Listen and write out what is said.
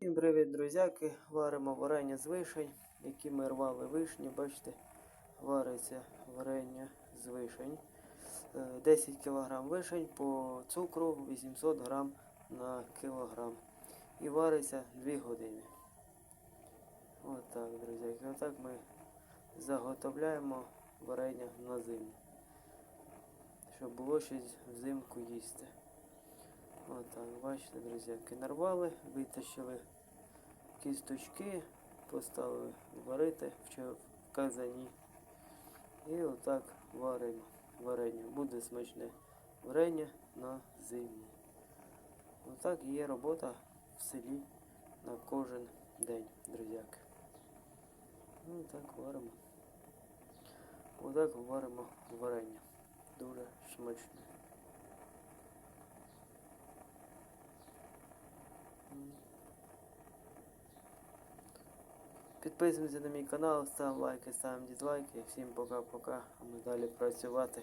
Всім привіт, друзяки! Варимо варення з вишень, які ми рвали вишні. Бачите, вариться варення з вишень. Е, 10 кг вишень по цукру 800 г на кілограм. І вариться 2 години. Отак, друзяки. Отак ми заготовляємо варення на зиму. Щоб було щось взимку їсти. Отак, бачите, друзяки, нарвали, витащили кісточки, поставили варити в казані. І отак варимо варення. Буде смачне варення на зиму. Отак є робота в селі на кожен день, друзяки. Ну так варимо. Отак варимо варення. Дуже смачне. Підписуємося на мій канал, ставимо лайки, ставимо дизлайки. Всім пока-пока. А ми далі працювати.